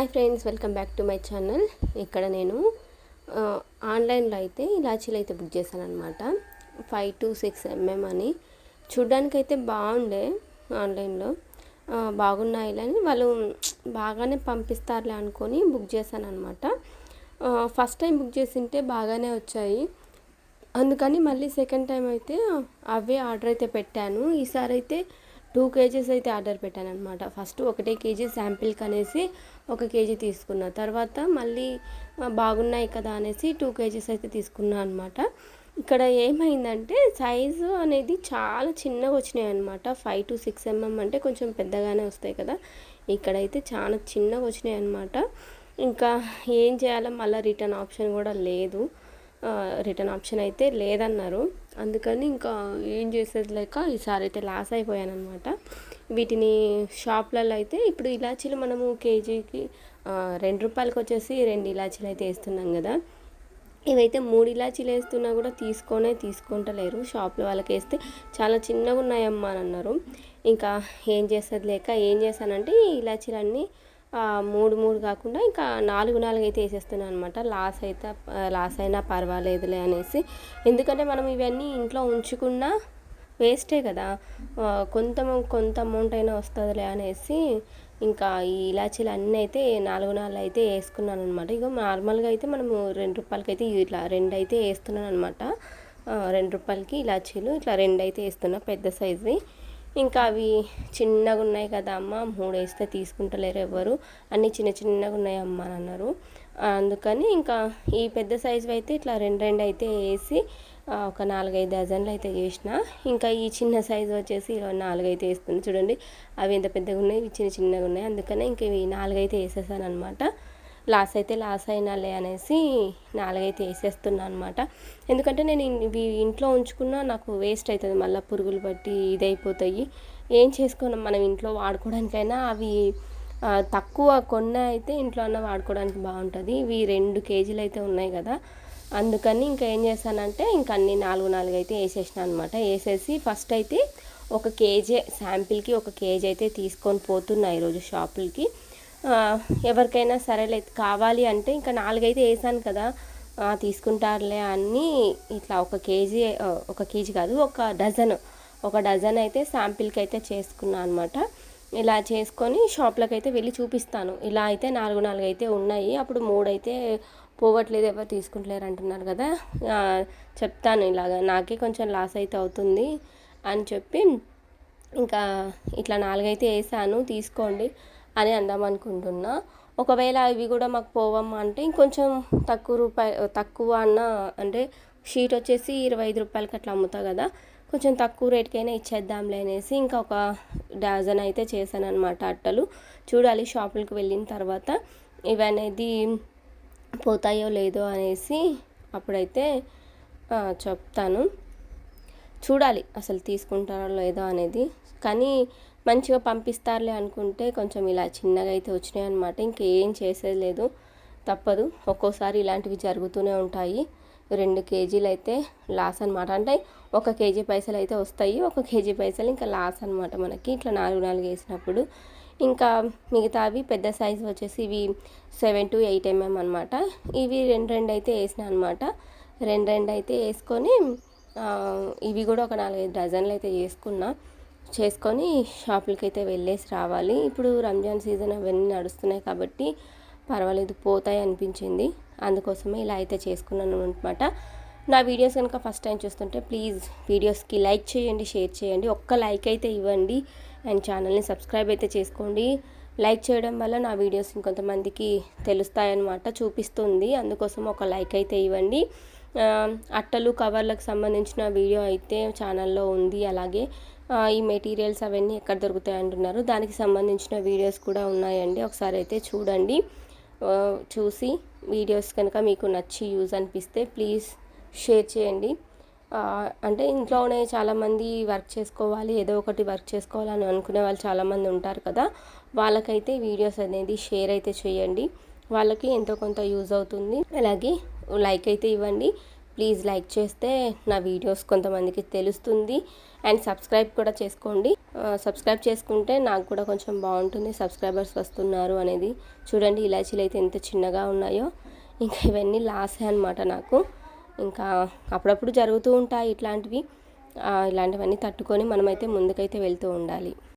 Hi friends welcome back to my channel. ఇక్కడ నేను ఆన్లైన్లో అయితే ఇలాచీలు అయితే బుక్ చేశాను అనమాట ఫైవ్ టు సిక్స్ ఎంఎం అని. చూడ్డానికైతే బాగుండే ఆన్లైన్లో. బాగున్నాయి అని వాళ్ళు బాగానే పంపిస్తారులే అనుకొని బుక్ చేశాను అనమాట ఫస్ట్ టైం బుక్ చేసింటే బాగానే వచ్చాయి. అందుకని మళ్ళీ సెకండ్ టైం అయితే అవే ఆర్డర్ అయితే పెట్టాను. ఈసారి అయితే టూ కేజీస్ అయితే ఆర్డర్ పెట్టాను అనమాట ఫస్ట్ ఒకటే కేజీ శాంపిల్కి అనేసి ఒక కేజీ తీసుకున్నా. తర్వాత మళ్ళీ బాగున్నాయి కదా అనేసి టూ కేజీస్ అయితే తీసుకున్నా అనమాట ఇక్కడ ఏమైందంటే సైజు అనేది చాలా చిన్నగా వచ్చినాయి అనమాట ఫైవ్ టు సిక్స్ ఎంఎం అంటే కొంచెం పెద్దగానే వస్తాయి కదా. ఇక్కడైతే చాలా చిన్నగా వచ్చినాయి అనమాట ఇంకా ఏం చేయాలో మళ్ళీ రిటర్న్ ఆప్షన్ కూడా లేదు. రిటర్న్ ఆప్షన్ అయితే లేదన్నారు. అందుకని ఇంకా ఏం చేసేది లేక ఈసారి అయితే లాస్ అయిపోయాను అనమాట వీటిని షాప్లలో అయితే ఇప్పుడు ఇలాచీలు మనము కేజీకి రెండు రూపాయలకి వచ్చేసి రెండు ఇలాచీలు అయితే వేస్తున్నాం కదా. ఇవైతే మూడు ఇలాచీలు వేస్తున్నా కూడా తీసుకొనే తీసుకుంటలేరు. షాప్లో వాళ్ళకి వేస్తే చాలా చిన్నగా ఉన్నాయమ్మా అని అన్నారు. ఇంకా ఏం చేసేది లేక ఏం చేశానంటే ఈ ఇలాచీలన్నీ మూడు మూడు కాకుండా ఇంకా నాలుగు నాలుగు అయితే వేసేస్తున్నాను అనమాట లాస్ అయితే లాస్ అయినా పర్వాలేదులే అనేసి. ఎందుకంటే మనం ఇవన్నీ ఇంట్లో ఉంచుకున్నా వేస్టే కదా. కొంత కొంత అమౌంట్ అయినా వస్తుందిలే అనేసి ఇంకా ఈ ఇలాచీలు అన్నీ అయితే నాలుగు నాలుగు అయితే వేసుకున్నాను అనమాట ఇక నార్మల్గా అయితే మనము రెండు రూపాయలకి అయితే ఇట్లా రెండు అయితే వేస్తున్నాను అనమాట రెండు రూపాయలకి ఇలాచీలు ఇట్లా రెండు అయితే వేస్తున్నా పెద్ద సైజువి ఇంకా అవి చిన్నగా ఉన్నాయి కదా అమ్మ మూడు వేస్తే తీసుకుంటలేరు ఎవరు. అన్నీ చిన్న చిన్నగా ఉన్నాయి అమ్మ అని అన్నారు. అందుకని ఇంకా ఈ పెద్ద సైజు అయితే ఇట్లా రెండు రెండు అయితే వేసి ఒక నాలుగైదు డజన్లు అయితే చేసిన ఇంకా ఈ చిన్న సైజు వచ్చేసి నాలుగైతే వేస్తుంది. చూడండి అవి ఎంత పెద్దగా ఉన్నాయి ఇవి చిన్న చిన్నగా ఉన్నాయి. అందుకనే ఇంక ఇవి నాలుగైతే వేసేసాను అనమాట లాస్ అయితే లాస్ అయినాలే అనేసి నాలుగైతే వేసేస్తున్నాను అనమాట ఎందుకంటే నేను ఇవి ఇంట్లో ఉంచుకున్నా నాకు వేస్ట్ అవుతుంది మళ్ళీ పురుగులు పట్టి ఇదైపోతాయి. ఏం చేసుకున్నాం మనం ఇంట్లో వాడుకోవడానికైనా అవి తక్కువ కొన్న అయితే ఇంట్లో అన్న వాడుకోవడానికి బాగుంటుంది. ఇవి రెండు కేజీలు అయితే ఉన్నాయి కదా. అందుకని ఇంకా ఏం చేశానంటే ఇంకా అన్ని నాలుగు నాలుగు అయితే వేసేసిన అనమాట వేసేసి ఫస్ట్ అయితే ఒక కేజీ శాంపిల్కి ఒక కేజీ అయితే తీసుకొని పోతున్నా ఈరోజు షాపులకి. ఎవరికైనా సరేలే కావాలి అంటే ఇంకా నాలుగైతే వేసాను కదా తీసుకుంటారులే అని ఇట్లా ఒక కేజీ ఒక కేజీ కాదు ఒక డజన్ ఒక డజన్ అయితే శాంపిల్కి అయితే చేసుకున్నాను అనమాట ఇలా చేసుకొని షాప్లోకి అయితే వెళ్ళి చూపిస్తాను. ఇలా అయితే నాలుగు నాలుగు అయితే ఉన్నాయి. అప్పుడు మూడు అయితే పోవట్లేదు ఎవరు తీసుకుంటలేరు అంటున్నారు కదా. చెప్తాను ఇలాగ నాకే కొంచెం లాస్ అయితే అవుతుంది అని చెప్పి ఇంకా ఇట్లా నాలుగైతే వేసాను. తీసుకోండి. అని అందాం అనుకుంటున్నా. ఒకవేళ అవి కూడా మాకు పోవమ్మా అంటే ఇంకొంచెం తక్కువ రూపాయ తక్కువ అన్న అంటే షీట్ వచ్చేసి ఇరవై ఐదు రూపాయలకి అట్లా అమ్ముతా కదా. కొంచెం తక్కువ రేట్కైనా ఇచ్చేద్దాంలే అనేసి ఇంకా ఒక డజన్ అయితే చేశాను అనమాట అట్టలు. చూడాలి షాపులకు వెళ్ళిన తర్వాత ఇవనేది పోతాయో లేదో అనేసి అప్పుడైతే చెప్తాను. చూడాలి అసలు తీసుకుంటారో లేదో అనేది. కానీ మంచిగా పంపిస్తారులే అనుకుంటే కొంచెం ఇలా చిన్నగా అయితే వచ్చినాయి అనమాట ఇంకేం చేసేది లేదు. తప్పదు. ఒక్కోసారి ఇలాంటివి జరుగుతూనే ఉంటాయి. రెండు కేజీలు అయితే లాస్ అనమాట అంటే ఒక కేజీ పైసలు అయితే వస్తాయి. ఒక కేజీ పైసలు ఇంకా లాస్ అనమాట మనకి. ఇట్లా నాలుగు నాలుగు వేసినప్పుడు. ఇంకా మిగతావి పెద్ద సైజు వచ్చేసి ఇవి సెవెన్ టు ఎయిట్ ఎంఎం అనమాట ఇవి రెండు రెండు అయితే వేసిన అనమాట రెండు రెండు అయితే వేసుకొని ఇవి కూడా ఒక నాలుగైదు డజన్లు అయితే చేసుకున్నా. చేసుకొని షాపులకి అయితే వెళ్ళేసి రావాలి. ఇప్పుడు రంజాన్ సీజన్ అవన్నీ నడుస్తున్నాయి కాబట్టి పర్వాలేదు పోతాయి అనిపించింది. అందుకోసమే ఇలా అయితే చేసుకున్నాను అనమాట నా వీడియోస్ కనుక ఫస్ట్ టైం చూస్తుంటే ప్లీజ్ వీడియోస్కి లైక్ చేయండి షేర్ చేయండి. ఒక్క లైక్ అయితే ఇవ్వండి. అండ్ ఛానల్ని సబ్స్క్రైబ్ అయితే చేసుకోండి. లైక్ చేయడం వల్ల నా వీడియోస్ ఇంకొంతమందికి తెలుస్తాయన్నమాట చూపిస్తుంది. అందుకోసం ఒక లైక్ అయితే ఇవ్వండి. అట్టలు కవర్లకు సంబంధించిన వీడియో అయితే ఛానల్లో ఉంది. అలాగే ఈ మెటీరియల్స్ అవన్నీ ఎక్కడ దొరుకుతాయి అంటున్నారు. దానికి సంబంధించిన వీడియోస్ కూడా ఉన్నాయండి. ఒకసారి అయితే చూడండి. చూసి వీడియోస్ కనుక మీకు నచ్చి యూజ్ అనిపిస్తే ప్లీజ్ షేర్ చేయండి. అంటే ఇంట్లోనే చాలామంది వర్క్ చేసుకోవాలి ఏదో ఒకటి వర్క్ చేసుకోవాలని అనుకునే వాళ్ళు చాలామంది ఉంటారు కదా. వాళ్ళకైతే వీడియోస్ అనేది షేర్ అయితే చేయండి. వాళ్ళకి ఎంతో కొంత యూజ్ అవుతుంది. అలాగే లైక్ అయితే ఇవ్వండి. ప్లీజ్ లైక్ చేస్తే నా వీడియోస్ కొంతమందికి తెలుస్తుంది. అండ్ సబ్స్క్రైబ్ కూడా చేసుకోండి. సబ్స్క్రైబ్ చేసుకుంటే నాకు కూడా కొంచెం బాగుంటుంది. సబ్స్క్రైబర్స్ వస్తున్నారు అనేది. చూడండి ఇలాచీలు అయితే ఎంత చిన్నగా ఉన్నాయో. ఇంకా ఇవన్నీ లాసే అనమాట నాకు. ఇంకా అప్పుడప్పుడు జరుగుతూ ఉంటాయి ఇట్లాంటివి. ఇలాంటివన్నీ తట్టుకొని మనమైతే ముందుకైతే వెళ్తూ ఉండాలి.